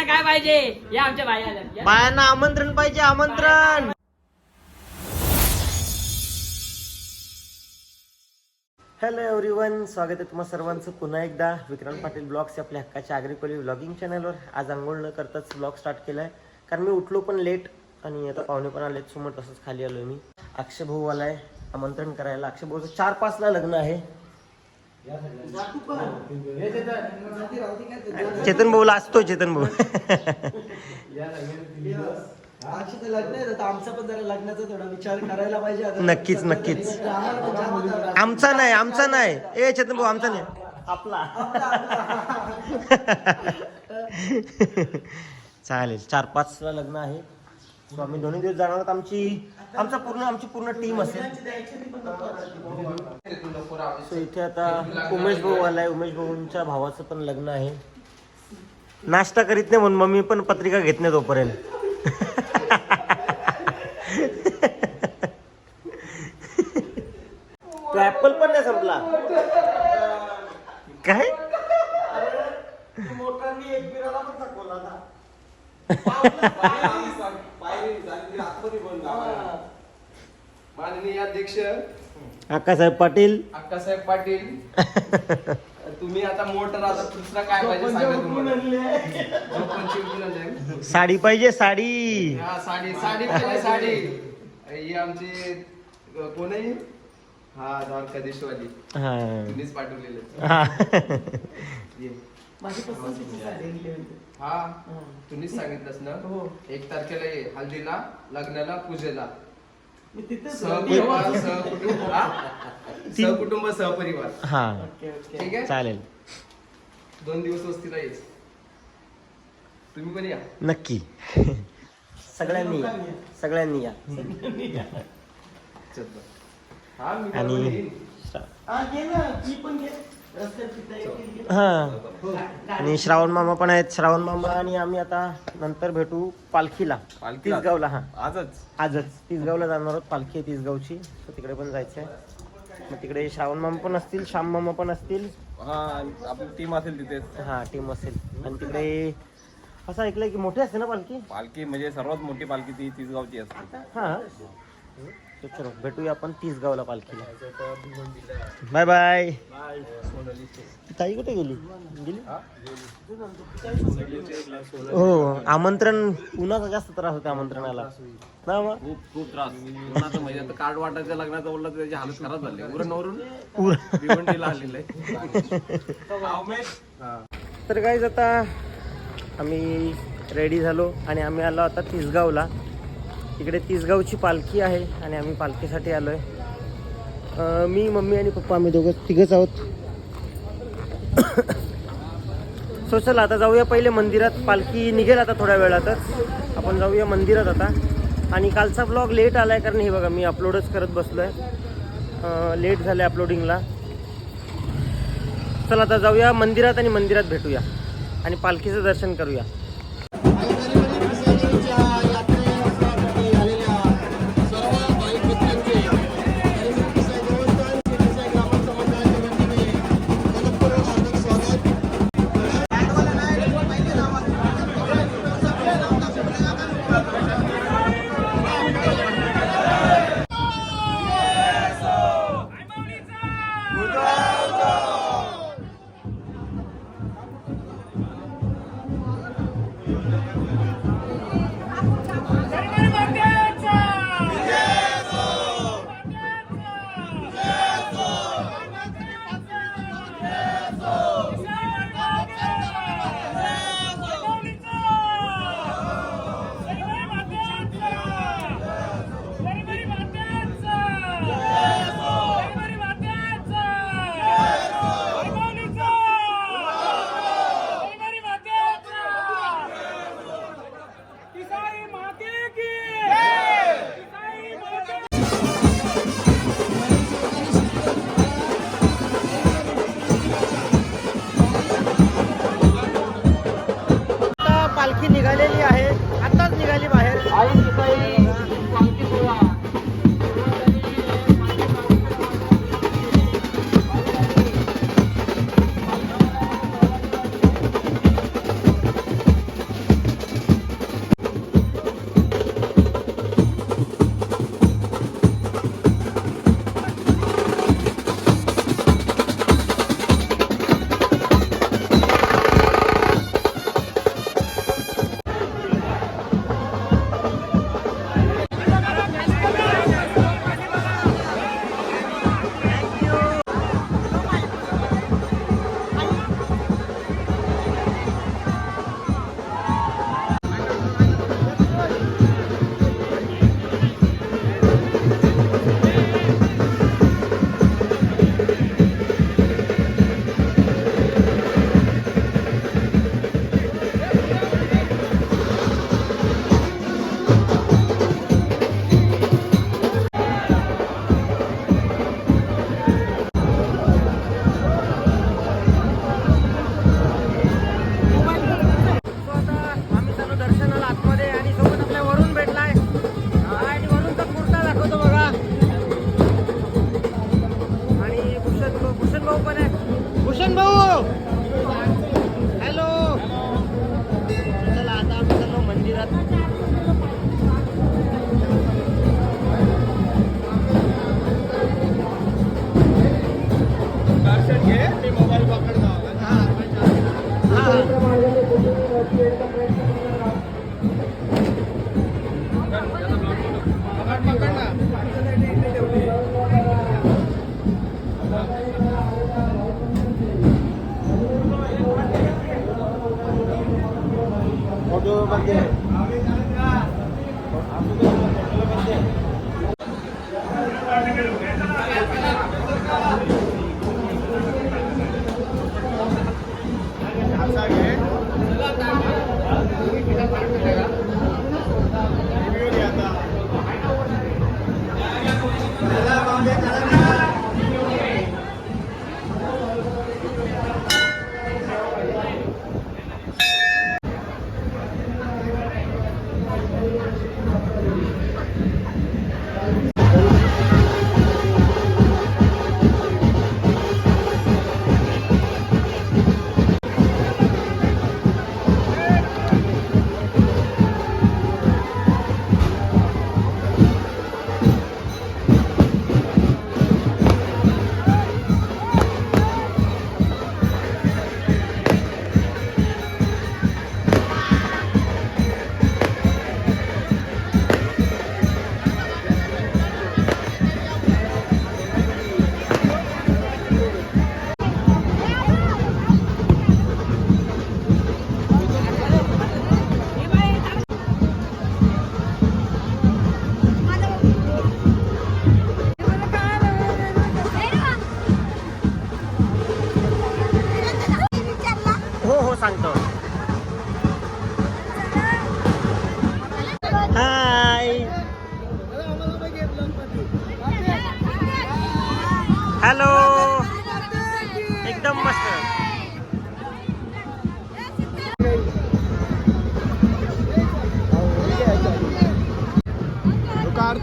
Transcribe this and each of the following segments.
बायांना काय पाहिजे? या आमच्या बाया. बायांना आमंत्रण पाहिजे आमंत्रण. हॅलो एव्हरीवन स्वागत आहे तुम्हा सर्वांचं पुन्हा एकदा. विक्रांत पाटील ब्लॉग्स या आपल्या हक्काच्या आग्रिकोली व्लॉगिंग चॅनलवर आज आंघोळ न करताच ब्लॉग स्टार्ट केलाय. कारण मी उठलो पण लेट आणि आता पाहुणे पण आलेत सो मग तसंच खाली आलोय मी. अक्षय भाऊ आलाय आमंत्रण करायला. अक्षय भाऊचं चार पाचला लग्न आहे. चेतन भाऊला असतो चेतन भाऊ. अक्षयचं लग्न आहे तर आमचा पण जरा लग्नाचा थोडा विचार करायला पाहिजे आता. नक्कीच नक्कीच. आमचा नाही आमचा नाही. ए चेतन भाऊ आमचा नाही. आपला. चालेल चार पाच ला लग्न आहे. So आम्ही दोन्ही दिवस जाणार आहोत आमची. आमचा पूर्ण आमची पूर्ण टीम असेल. सो इथे आता उमेश भाऊ आलाय. उमेश भाऊंच्या भावाचं पण लग्न आहे. नाश्ता करीत नाही म्हणून मम्मी पण पत्रिका घेत नाही तोपर्यंत. तो ऍपल पण नाही संपला. काय? माननीय अध्यक्ष. अक्कासाहेब पाटील. अक्कासाहेब पाटील. तुम्ही आता मोटर आता दुसरा काय पाहिजे सांगा तुम्हाला. झोपून चिमटून आणलंय. साडी पाहिजे साडी. हा साडी साडी पाहिजे साडी. ही आमची अ, कोण आहे? हा द्वारकाधीशवाली. हा. तुम्हीच पाठवलेलं. हा. ये. आहे. हा. तुम्हीच सांगितलंस ना? हो. एक तारखेला ये हल्दीला लग्नाला पूजेला. मी तिथेच सहपरिवार सहकुटुंब हा? सहकुटुंब सहपरिवार. हा. ओके ओके ठीक आहे? चालेल. दोन दिवस वस्तीला येस तुम्ही पण या. नक्की. सगळ्यांनी या. सगळ्यांनी या. चल. हा मी आणि- बरोबर येईन. हा घे ना. ती पण घे. हा. आणि श्रावण मामा पण आहेत. श्रावण मामा आणि आम्ही आता नंतर भेटू पालखीला. पालखीला? तिसगावला हा. आजच? आजच. तिसगावला जाणार आहोत. पालखी आहे तिसगावची. तर तिकडे पण जायचं आहे मग तिकडे श्रावण मामा पण असतील श्याम मामा पण असतील. हा आपली टीम असेल तिथे हा टीम असेल. आणि तिकडे असं ऐकलंय की मोठी असते ना पालखी? पालखी म्हणजे सर्वात मोठी पालखी ती तीस गावची असते. हा. तर चलो भेटूया आपण तिसगावला पालखीला. Bye bye. ताई कुठे गेली? गेली? हो? आमंत्रण उन्हाचा जास्त त्रास होता आमंत्रणाला. ना मग? खूप खूप त्रास. कोणाचं म्हणजे आता कार्ड वाटायचं लग्नाचं बोललं तर त्याची हालत खराब झाली. उरण वरून भिवंडीला आलेलं आहे. तर काय आता आम्ही रेडी झालो आणि आम्ही आलो आता तिसगावला. तिकडे तिसगावची पालखी आहे आणि आम्ही पालखीसाठी आलो आहे मी मम्मी आणि पप्पा आम्ही दोघं तिघंच आहोत. सो चला आता जाऊया पहिले मंदिरात. पालखी निघेल आता थोड्या वेळातच. आपण जाऊया मंदिरात आता. आणि कालचा ब्लॉग लेट आला आहे कारण हे बघा मी अपलोडच करत बसलो आहे लेट झालं आहे अपलोडिंगला चला आता जाऊया मंदिरात आणि मंदिरात भेटूया. आणि पालखीचं दर्शन करूया.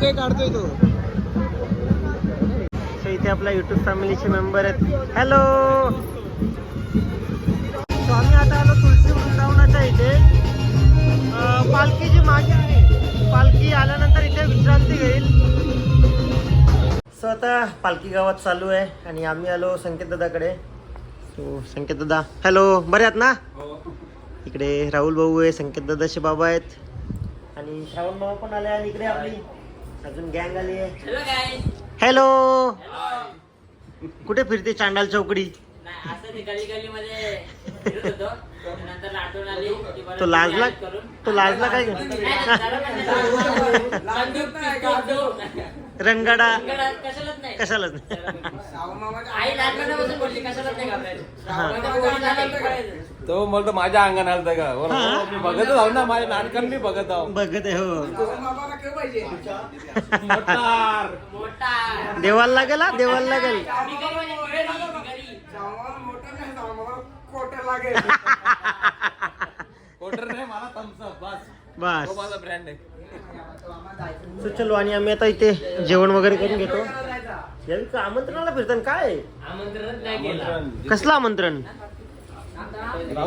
काढतोय काढतोय तो. सो इथे आपला युट्यूब फॅमिलीचे मेंबर आहेत. हॅलो सो आम्ही आता आलो तुलसी वृंदावनाच्या इथे. पालखी जी मागे आहे. पालखी आल्यानंतर इथे विश्रांती घेईल. सो आता पालखी गावात चालू आहे आणि आम्ही आलो संकेत दादाकडे. सो संकेत दादा हॅलो बरे आहेत ना? इकडे राहुल भाऊ आहे संकेत दादाचे बाबा आहेत. आणि श्रावण भाऊ पण आले आणि इकडे आपली अजून गँग आली आहे. हॅलो कुठे फिरते चांडाल चौकडी? नाही असं ते गली गली मध्ये फिरत होतो. नंतर आठवण आली. की बरं तो लाजला. तो लाजला काय रंगडा, कशालाच नाही. कशालाच नाही. तो म्हणतो माझ्या अंगण आलता का बोला, मी बघतच आहो ना माझ्या नाटकं मी बघत आहो. बघत आहे हो देवाला लागेल हा देवाला लागेल. म्हणजे. कोटर नाही मला बस. बस. तो माझा ब्रँड आहे. सो चलो आणि आम्ही आता इथे जेवण वगैरे करून घेतो. यावेळी का आमंत्रणाला फिरताना काय? आमंत्रणच नाही केलं कसलं आमंत्रण?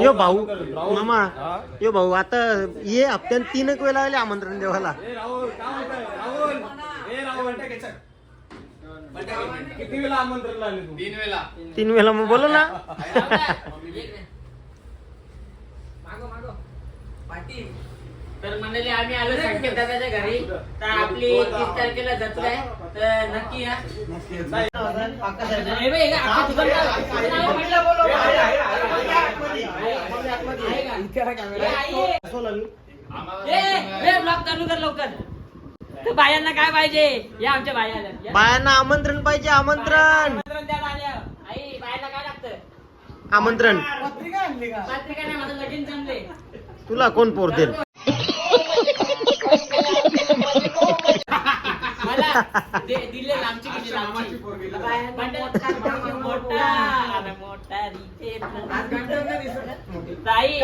यो भाऊ. मामा. यो भाऊ आता ये हप्त्यात तीन एक वेळा आले आमंत्रण देवाला. तीन वेळा. मग बोलो ना तर मंडळी आम्ही आलो संकेत दादाच्या घरी तर आपली तीस तारखेला जत्रा आहे तर नक्की या ए बाई, हे आका दुकान का- नाव म्हटलं बोलो. आहे का? ए, आई आहे. ए, ए, vlog चालू कर लवकर तर बायांना काय पाहिजे या आमच्या बाया. बायांना आमंत्रण पाहिजे आमंत्रण आमंत्रण द्यायला आल्या आई बायांना काय लागतं आमंत्रण पत्रिका आणली का पत्रिका नाही माझं लगीन जमले तुला कोण पोर देईल मला दे- दिले लांबची किती लांबची? मोठा अरे मोठा रिचे. ताई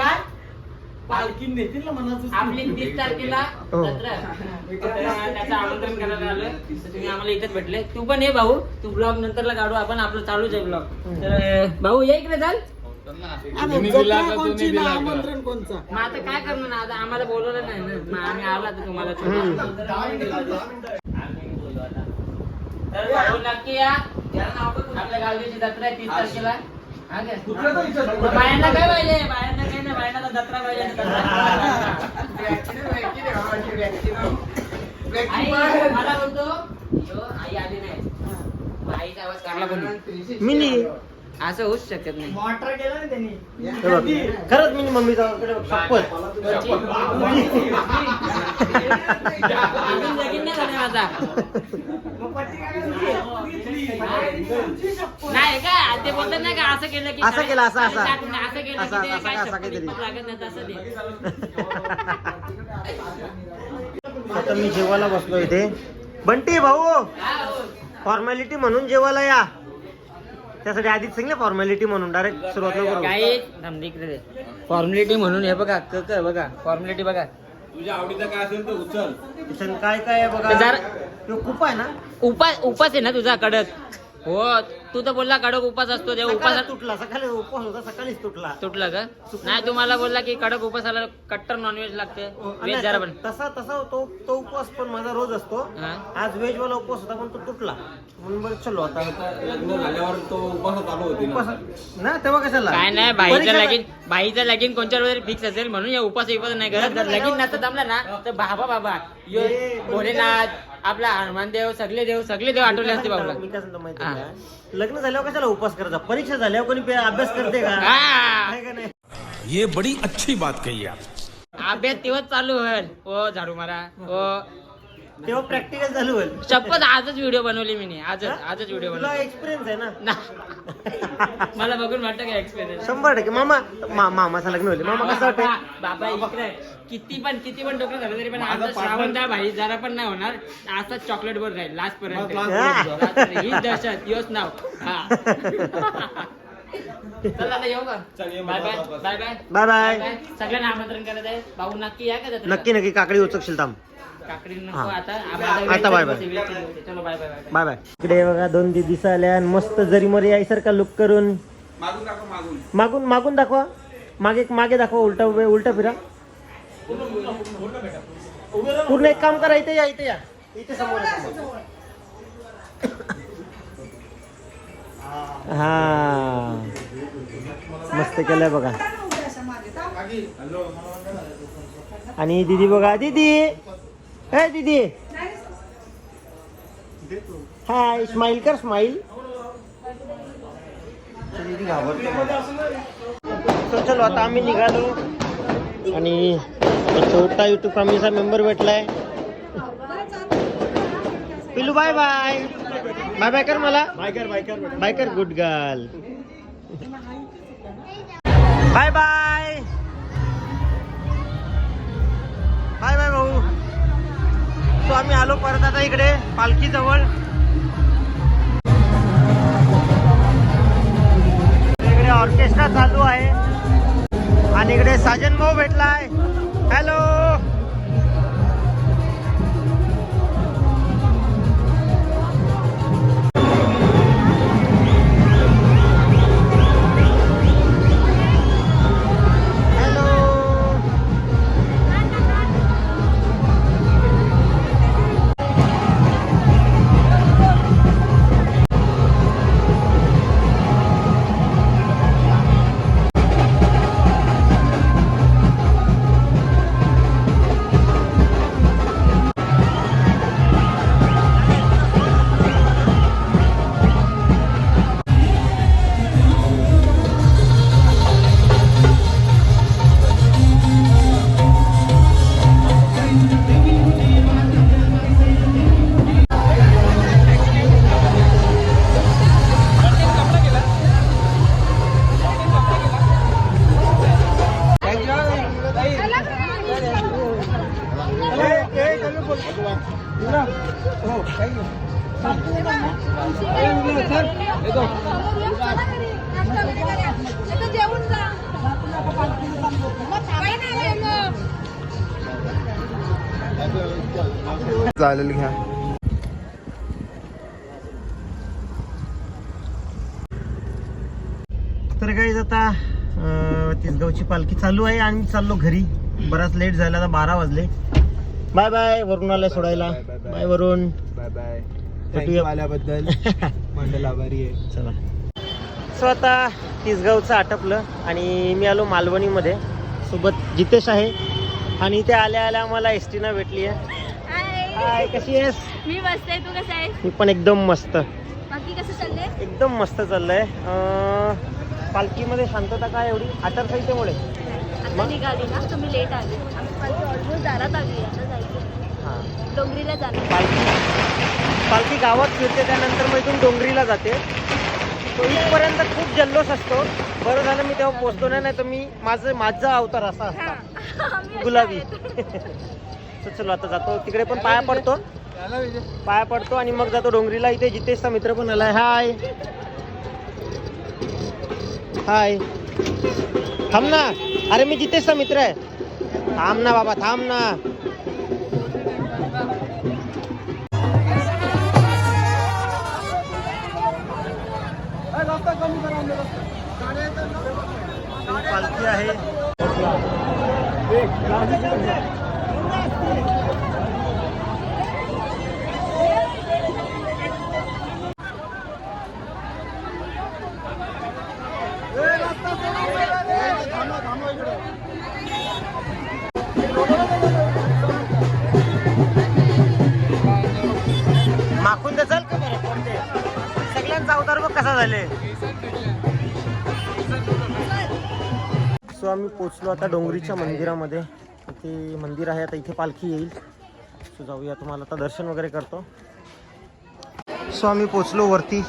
पालखी नेतील ना मनाचं आपली तीस तारखेला हो. त्याचं आमंत्रण करायला आलं तुम्ही आम्हाला इथेच भेटले. तू पण ये भाऊ. तू ब्लॉग नंतरला काढू. आपण आपलं चालूच आहे ब्लॉग तर भाऊ ये इकडे चाल. कोणची ना आमंत्रण कोणचा? मग आता काय करणार? आता आम्हाला बोलवलं नाही ना. आम्ही आलो तुम्हाला. तर भाऊ नक्की या. आपल्या गावची जत्रा आहे तीस तारखेला. हा काय? मग बायांना काय पाहिजे? बायांना काय नाही बायांना तर जत्रा पाहिजे आणि जत्रा. आई मला बोलतो "यो, आई आली नाही. मग आईचा आवाज काढला कोणी? मिनी असं होऊच शकत नाही. मॉटर केलं ना त्यांनी. हे बघ, खरंच मिनी मम्मीचा शपथ अजून लगीन नाही झालं माझा. काय? नाही का ते बोलतात नाही का असं केलं की असं केलं, असं, असं. असं केलं असं, असं, काय काहीतरी. आता मी जेवायला बसलो इथे बंटी भाऊ. फॉर्मॅलिटी म्हणून जेवायला या त्यासाठी आधीच सांगितलं फॉर्मॅलिटी म्हणून डायरेक्ट सुरुवात करू. काही फॉर्मॅलिटी म्हणून हे बघा क क बघा फॉर्मॅलिटी बघा तुझ्या आवडीचं काय असेल तर उचल काय काय आहे बघा आहे ना? उपास उपास आहे ना तुझा कडक. हो तू तर बोलला कडक उपास असतो सकाळीच उपास तुटला सकाळी उपवास होता सकाळीच तुटला. तुटलं का? नाही तुम्हाला बोलला की कडक उपासाला कट्टर नॉनव्हेज लागते. व्हेज जरा पण. तसा तसा तो तो उपवास पण माझा रोज असतो. हा. आज व्हेज वाला उपवास होता पण तो तुटला. म्हणून बरं चलो आता. लग्न झाल्यावर तो उपास चालू होती ना? उपवास ना तेव्हा कशाला? काय नाही भाईचं परीक्षा- लगीन भाईचं लगीन कोणत्या वेळेस फिक्स असेल? म्हणून या उपास विपास नाही करत. जर लगीन नसतं जमलं ना तर बाबा बाबा. यो हे भोलेनाथ आपला हनुमान देव सगळे देव सगळे देव आठवले असते बाबा. मी काय सांगतो माहिती हा. आहे का? लग्न झाल्यावर कशाला उपवास करायचा? परीक्षा झाल्यावर कोणी पे- अभ्यास करते का? हा. आहे का नाही? ये बड़ी अच्छी बात कही आप. अभ्यास तेव्हाच चालू होईल. ओ झाडू मारा. ओ. तेव्हा प्रॅक्टिकल चालू होईल. शपथ आजच व्हिडिओ बनवली मी आजच आजच व्हिडिओ तुला बनवली. एक्सपिरियन्स आहे ना? ना. मला बघून वाटतं का एक्सपिरियन्स शंभर टक्के. मामा मा- मामाचं लग्न होईल. मामा कसं वाटतं बाबा इकडे. किती पण किती पण डोकं झालं तरी पण आता श्रावण भाई जरा पण नाही होणार. असाच चॉकलेट वर राहील लास्ट पर्यंत. हा. दहशत योच नाव. हा. चल आता येऊ का? चल, ये बाय बाय वापस. Bye bye bye bye bye सगळ्यांना आमंत्रण करत आहे. भाऊ नक्की या का जत्रेला? नक्की नक्की. काकडी उचकशील थांब. काकडी नको हा. आता. आता बाय बाय. चलो bye bye bye bye bye इकडे बघा दोन दिवस आल्या आणि मस्त जरी मरी यायसारखा लुक करून. मागून मागून. मागून मागून दाखवा. मागे मागे दाखवा उलटा उभे उलटा फिरा. पूर्ण एक काम करा इथे या इथे या. इथे समोर हा. मस्त केलंय बघा. आणि दीदी बघा दीदी! हे दीदी! हाय स्माईल कर स्माईल तर चलो आता आम्ही निघालो. आणि छोटा युट्यूब फॅमिलीचा मेंबर भेटलाय. पिलू बाय बाय बाय बाय कर मला. बाय कर बाय कर बाय कर good girl bye bye bye bye भाऊ. तो आम्ही आलो परत आता इकडे पालखी जवळ. इकडे ऑर्केस्ट्रा चालू आहे. आणि इकडे साजन भाऊ भेटलाय. हॅलो चालेल घ्या. तर काही आता तिसगावची पालखी चालू आहे आणि चाललो घरी. बराच लेट झाला आता बारा वाजले. बाय बाय वरून आलाय सोडायला. बाय वरून बाय बाय आल्याबद्दल. मंडल आभारी आहे. चला. सो आता तिसगावचं आटपलं आणि मी आलो मालवणीमध्ये. सोबत जितेश आहे. आणि इथे आल्या आल्या आम्हाला एस टीनं भेटली आहे हाय कशी आहेस? मी मस्त आहे तू कसं आहे मी पण एकदम मस्त. बाकी कसं चाललंय? एकदम मस्त चाललंय. अं, पालखीमध्ये शांतता काय एवढी? आचारसंहितेमुळे आता निघाली ना तुम्ही लेट आले. पालखी ऑलमोस्ट दारात आली आता जायचं हां. डोंगरीला जाणार. पालखी पालखी गावात फिरते त्यानंतर मग इथून डोंगरीला जाते. तो इथपर्यंत खूप जल्लोष असतो. बरं झालं मी तेव्हा पोचतो नाही नाही तर मी माझं माझा अवतार असा असता. आम्ही गुलाबी. आहेत. तर चलो आता जातो. तिकडे पण पाया पडतो. पाया पडतो आणि मग जातो डोंगरीला. इथे जितेशचा मित्र पण आलाय. हाय हाय थांब ना. अरे मी जितेशचा मित्र आहे. थांब ना बाबा थांब ना. पालखी आहे झाले. सो आम्ही पोचलो आता डोंगरीच्या मंदिरामध्ये. इथे मंदिर आहे आता इथे पालखी येईल. सो जाऊया तुम्हाला आता दर्शन वगैरे करतो. सो आम्ही पोचलो वरती.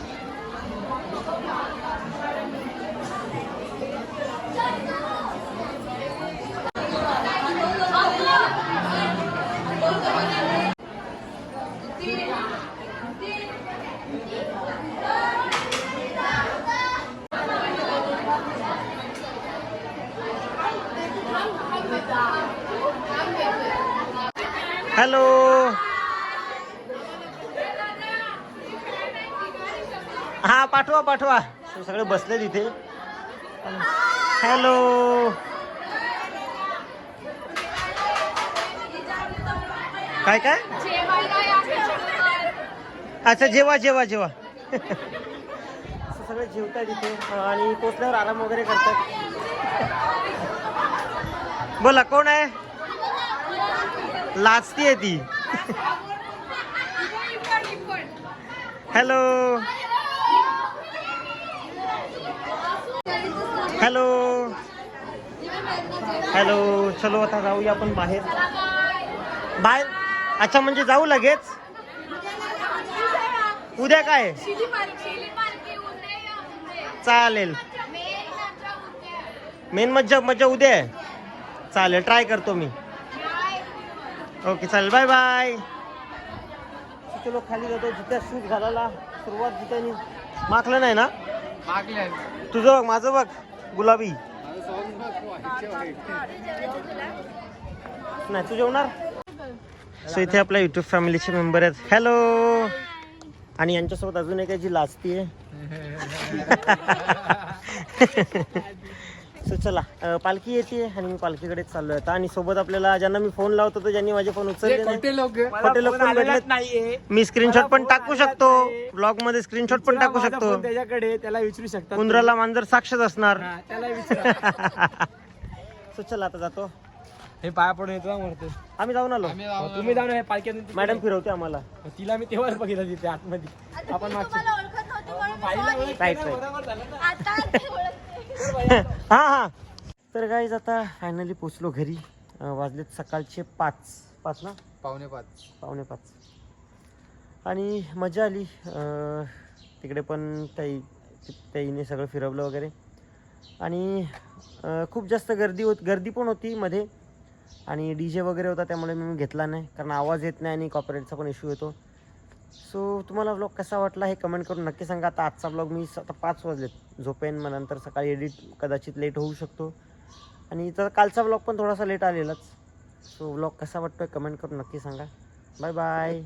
हॅलो. हा पाठवा पाठवा. सगळे बसले तिथे. हॅलो. काय काय? अच्छा जेवा जेवा जेवा. सगळे जेवताय तिथे. आणि पोचल्यावर आराम वगैरे करतात. बोला कोण आहे? लाचती आहे ती. हॅलो. हॅलो. हॅलो चलो आता जाऊया आपण बाहेर. बाहेर? अच्छा म्हणजे जाऊ लगेच? उद्या काय? चालेल. मेन मज्जा मज्जा उद्या आहे. चालेल ट्राय करतो मी. ओके चालेल. बाय बाय चलो खाली जातो जिथे शूज घालायला सुरुवात जिथे माखलं नाही ना? तुझं बघ माझं बघ गुलाबी. नाही तू जेवणार? सो इथे आपल्या युट्यूब फॅमिलीचे मेंबर आहेत. हॅलो आणि यांच्यासोबत अजून एक जी लाजती आहे सो चला अं, पालखी येते आणि मी पालखीकडेच चाललोय आता. आणि सोबत आपल्याला ज्यांना मी फोन लावत होतो ज्यांनी माझे फोन उचलले नाही लोक. भेटलेत. मी स्क्रीनशॉट पण टाकू शकतो. ब्लॉगमध्ये स्क्रीनशॉट पण टाकू शकतो. त्याच्याकडे त्याला विचारू शकता उंदराला मांजर साक्षच असणार. त्याला विचारा. सो चला आता जातो. हे पाया पडून येतो म्हणतो आम्ही जाऊन आलो. तुम्ही जाऊन हे पालख्यातून मॅडम फिरवते आम्हाला. तिला मी तेव्हाच बघितलं तिथे आतमध्ये. आपण मागच्या तुम्हाला ओळखत नव्हती म्हणून मी sorry. राईट राईट आता ते. हा हा. तर गाईज आता फायनली पोचलो घरी. वाजलेत सकाळचे पाच. पाच ना? पावणे पाच. पावणे पाच. आणि मजा आली. तिकडे पण ताई ताईने सगळं फिरवलं वगैरे. आणि खूप जास्त गर्दी होत गर्दी पण होती मध्ये. आणि डी जे वगैरे होता त्यामुळे मी घेतला नाही. कारण आवाज येत नाही आणि कॉपरेटचा पण इश्यू येतो. सो तुम्हाला ब्लॉग कसा वाटला हे कमेंट करून नक्की सांगा. आता आजचा ब्लॉग मी आता पाच वाजलेत. झोपेन मग नंतर सकाळी एडिट कदाचित लेट होऊ शकतो. आणि तर कालचा ब्लॉग पण थोडासा लेट आलेलाच. सो ब्लॉग कसा वाटतोय कमेंट करून नक्की सांगा. Bye bye